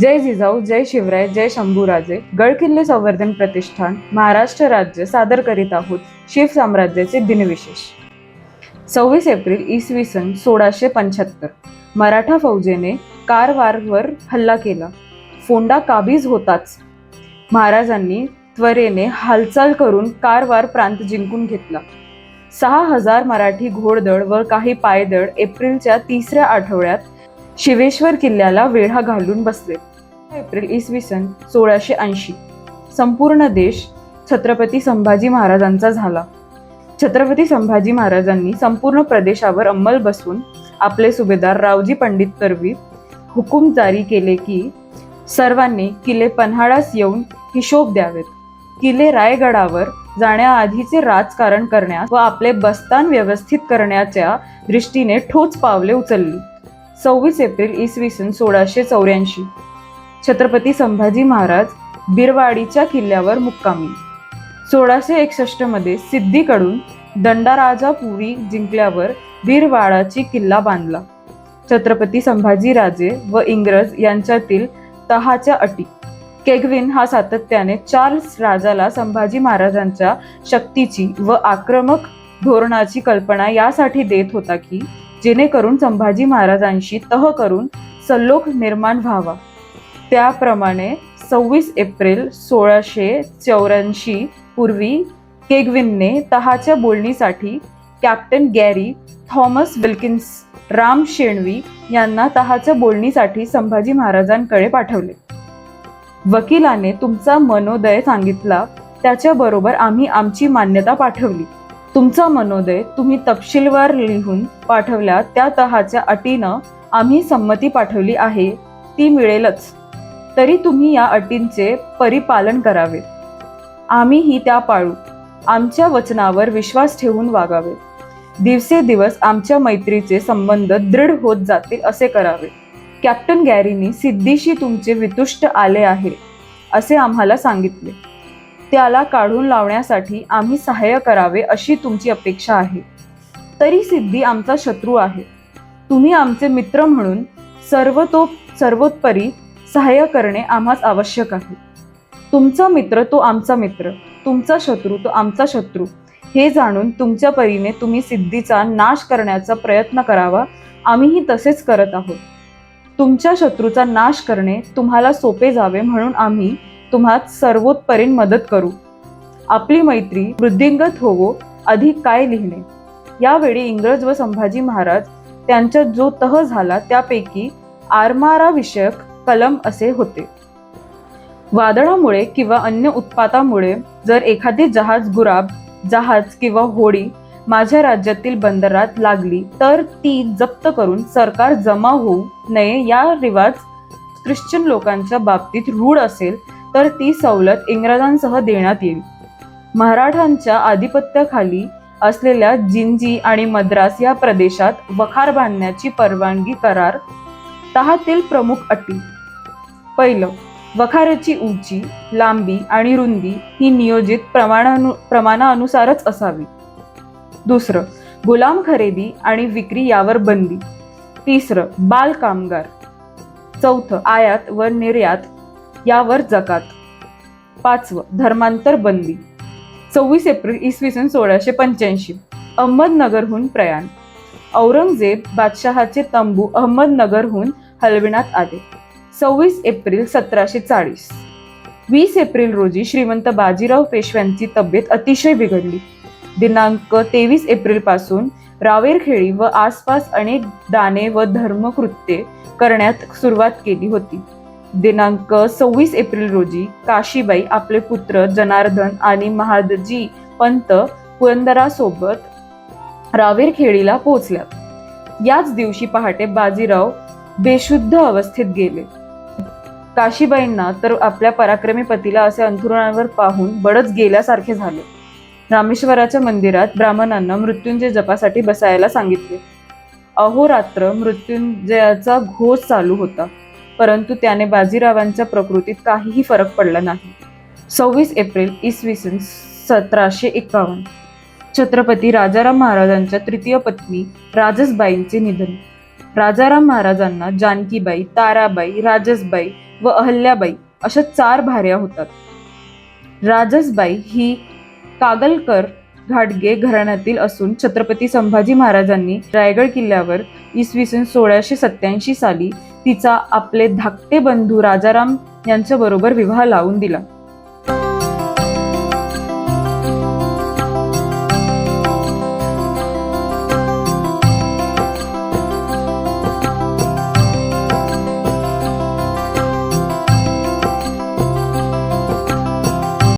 जय जिजाऊ जय शिवराय जय शंभूराजे. गडकिल्ले संवर्धन प्रतिष्ठान महाराष्ट्र राज्य सादर करीत आहोत शिव साम्राज्याचे दिनविशेष. सव्वीस एप्रिल इसवी सन सोळाशे पंच्याहत्तर. मराठा फौजेने कारवारवर हल्ला केला. फोंडा काबीज होताच. महाराजांनी त्वरेने हालचाल करून कारवार प्रांत जिंकून घेतला. सहा हजार मराठी घोडदळ व काही पायदळ एप्रिलच्या तिसऱ्या आठवड्यात शिवेश्वर किल्ल्याला वेढा घालून बसले. एप्रिल इसवी सन सोळाशे ऐंशी. संपूर्ण देश छत्रपती संभाजी महाराजांचा झाला. छत्रपती संभाजी महाराजांनी संपूर्ण प्रदेशावर अंमल बसवून आपले सुभेदार रावजी पंडित करवी हुकूम जारी केले की सर्वांनी किल्ले पन्हाळास येऊन हिशोब द्यावेत. किल्ले रायगडावर जाण्याआधीचे राजकारण करण्यास व आपले बस्तान व्यवस्थित करण्याच्या दृष्टीने ठोस पावले उचलली. सव्वीस एप्रिल इसवी सन सोळाशे चौऱ्याऐंशी. छत्रपती संभाजी महाराज बिरवाडीच्या किल्ल्यावर मुक्कामी. सोळाशे एकसष्टमध्ये सिद्धीकडून दंडाराजापुरी जिंकल्यावर बिरवाडाची किल्ला बांधला. छत्रपती संभाजीराजे व इंग्रज यांच्यातील तहाच्या अटी. केगविन हा सातत्याने चार्ल्स राजाला संभाजी महाराजांच्या शक्तीची व आक्रमक धोरणाची कल्पना यासाठी देत होता की जेणेकरून संभाजी महाराजांशी तह करून सल्लोख निर्माण व्हावा. त्याप्रमाणे सव्वीस एप्रिल सोळाशे चौऱ्याऐंशी पूर्वी केगविनने तहाच्या बोलणीसाठी captain Gary Thomas Wilkins Ram Shenvi यांना तहाच्या बोलणीसाठी संभाजी महाराजांकडे पाठवले. वकिलाने तुमचा मनोदय सांगितला त्याच्याबरोबर आम्ही आमची मान्यता पाठवली. तुमचा मनोदय तुम्ही तपशीलवार लिहून पाठवल्या त्या तहाच्या अटीनं आम्ही संमती पाठवली आहे ती मिळेलच. तरी तुम्ही या अटींचे परिपालन करावे. आम्हीही त्या पाळू. आमच्या वचनावर विश्वास ठेवून वागावे. दिवसेदिवस आमच्या मैत्रीचे संबंध दृढ होत जातील असे करावे. कॅप्टन गॅरीनी सिद्धीशी तुमचे वितुष्ट आले आहे असे आम्हाला सांगितले. त्याला काढून लावण्यासाठी आम्ही सहाय्य करावे अशी तुमची अपेक्षा आहे. तरी सिद्धी आमचा शत्रू आहे. तुम्ही आमचे मित्र म्हणून सर्वतो सर्वोत्परी सहाय्य करणे आम्हास आवश्यक आहे. तुमचा मित्र तो आमचा मित्र तुमचा शत्रू तो आमचा शत्रू. हे जाणून तुमच्या परीने तुम्ही सिद्धीचा नाश करण्याचा प्रयत्न करावा. आम्हीही तसेच करत आहोत. तुमच्या शत्रूचा नाश करणे तुम्हाला सोपे जावे म्हणून आम्ही तुम्हा सर्वोत्परीन मदत करू. आपली मैत्री वृद्धिंगत होवो अधिक काय लिहिणे यावेळी इंग्रज व संभाजी महाराज त्यांचा जो तह झाला त्यापैकी आरमारा विषयक कलम असे होते. वादळामुळे किंवा अन्य उत्पातामुळे जर एखादी जहाज गुराब जहाज किंवा होडी माझ्या राज्यातील बंदरात लागली तर ती जप्त करून सरकार जमा होऊ नये या रिवाज ख्रिश्चन लोकांच्या बाबतीत रूढ असेल तर ती सवलत इंग्रजांसह देण्यात येईल. मराठांच्या आधिपत्याखाली असलेल्या जिंजी आणि मद्रास या प्रदेशात वखार बांधण्याची परवानगी करार तहातील प्रमुख अटी. पहिलं वखाराची उंची लांबी आणि रुंदी ही नियोजित प्रमाणानु प्रमाणानुसारच असावी. दुसरं गुलाम खरेदी आणि विक्री यावर बंदी. तिसरं बालकामगार चौथं आयात व निर्यात. यावर जकात पाचवं धर्मांतर बंदी. सव्वीस एप्रिल इसवी सन सोळाशे पंच्याऐंशी. अहमदनगरहून प्रयाण. औरंगजेब बादशहाचे तंबू अहमदनगरहून हलविण्यात आले. सव्वीस एप्रिल सतराशे चाळीस. वीस एप्रिल रोजी श्रीमंत बाजीराव पेशव्यांची तब्येत अतिशय बिघडली. दिनांक तेवीस एप्रिलपासून रावेरखेळी रावेरखेडी व आसपास अनेक दाने व धर्मकृत्ये करण्यात सुरुवात केली होती. दिनांक सव्वीस एप्रिल रोजी काशीबाई आपले पुत्र जनार्दन आणि महादजी पंत पुरंदरासोबत रावेरखेडीला पोहोचल्या. याच दिवशी पहाटे बाजीराव बेशुद्ध अवस्थेत गेले. काशीबाईंना तर आपल्या पराक्रमी पतीला असे अंथरुणावर पाहून बडच गेल्यासारखे झाले. रामेश्वराच्या मंदिरात ब्राह्मणांना मृत्युंजय जपासाठी बसायला सांगितले. अहोरात्र मृत्युंजयाचा घोष चालू होता. परंतु त्याने बाजीरावांच्या प्रकृतीत काहीही फरक पडला नाही. सव्वीस एप्रिल इसवी सन सतराशे एकावन्न. छत्रपती राजाराम महाराजांच्या तृतीय पत्नी राजसबाईंचे निधन. राजाराम महाराजांना जानकीबाई ताराबाई राजसबाई व अहल्याबाई अशा चार भार्या होतात. राजसबाई ही कागलकर घाटगे घराण्यातील असून छत्रपती संभाजी महाराजांनी रायगड किल्ल्यावर इसवी सन सोळाशे सत्याऐंशी साली तिचा आपले धाकटे बंधू राजाराम यांच्याबरोबर विवाह लावून दिला.